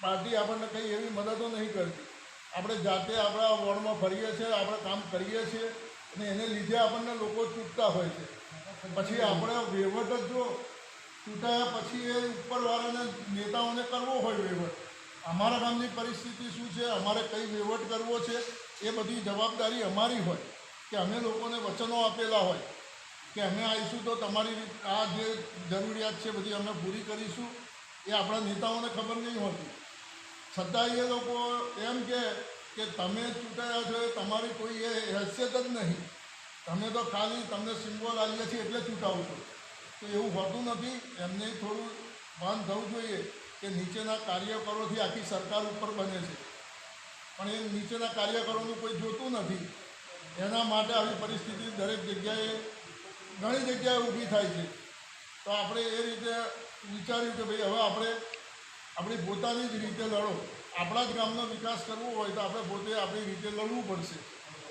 Party આપણને કંઈ એવી મદદો નહીં કરતી આપણે જાતે આપણા વોર્ડમાં ફરીએ છીએ, આપણે કામ કરીએ છીએ અને એને લીધે આપણને લોકો ચૂંટતા હોય છે. પછી આપણે વહીવટ જ જો ચૂંટાયા પછી એ ઉપરવાળાને, નેતાઓને કરવો હોય વહીવટ. અમારા ગામની પરિસ્થિતિ શું છે? અમારે કઈ વહીવટ કરવો છે? એ બધી જવાબદારી અમારી હોય કે અમે લોકોને વચનો આપેલા હોય. કે અમે આવીશું તો તમારી આ જે જરૂરિયાત છે બધી અમે પૂરી કરીશું. એ આપણા નેતાઓને ખબર નહીં હોતી. છતાંય એ લોકો એમ કે કે તમે ચૂંટાયા છો એ તમારી કોઈ એ હેસિયત જ નહીં. તમે તો ખાલી તમને સિમ્બોલ આવીએ છીએ એટલે ચૂંટાવું છો. તો એવું હોતું નથી. એમને થોડું ભાન થવું જોઈએ કે નીચેના કાર્યકરોથી આખી સરકાર ઉપર બને છે. પણ એ નીચેના કાર્યકરોનું કોઈ જોતું નથી. એના માટે આવી પરિસ્થિતિ દરેક જગ્યાએ ઘણી જગ્યાએ ઊભી થાય છે. તો આપણે એ રીતે વિચાર્યું કે ભાઈ હવે આપણે આપણી પોતાની જ રીતે લડો. આપણા જ ગામનો વિકાસ કરવો હોય તો આપણે પોતે આપણી રીતે લડવું પડશે.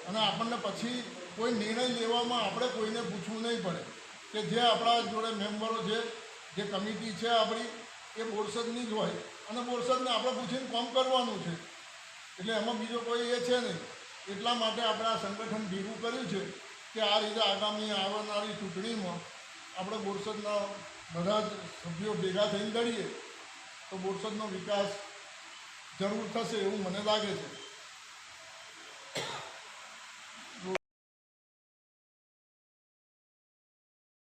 અને આપણને પછી કોઈ નિર્ણય લેવામાં આપણે કોઈને પૂછવું નહીં પડે. કે જે આપણા જોડે મેમ્બરો છે, જે કમિટી છે આપણી, એ બોરસદની જ હોય. અને બોરસદને આપણે પૂછીને કામ કરવાનું છે. એટલે એમાં બીજો કોઈ એ છે નહીં. એટલા માટે આપણે આ સંગઠન ભેગું કર્યું છે કે આ રીતે આગામી આવનારી ચૂંટણીમાં આપણે બોરસદના બધા જ સભ્યો ભેગા થઈને લડીએ. તો બોરસદનો વિકાસ જરૂર થશે એવું મને લાગે છે.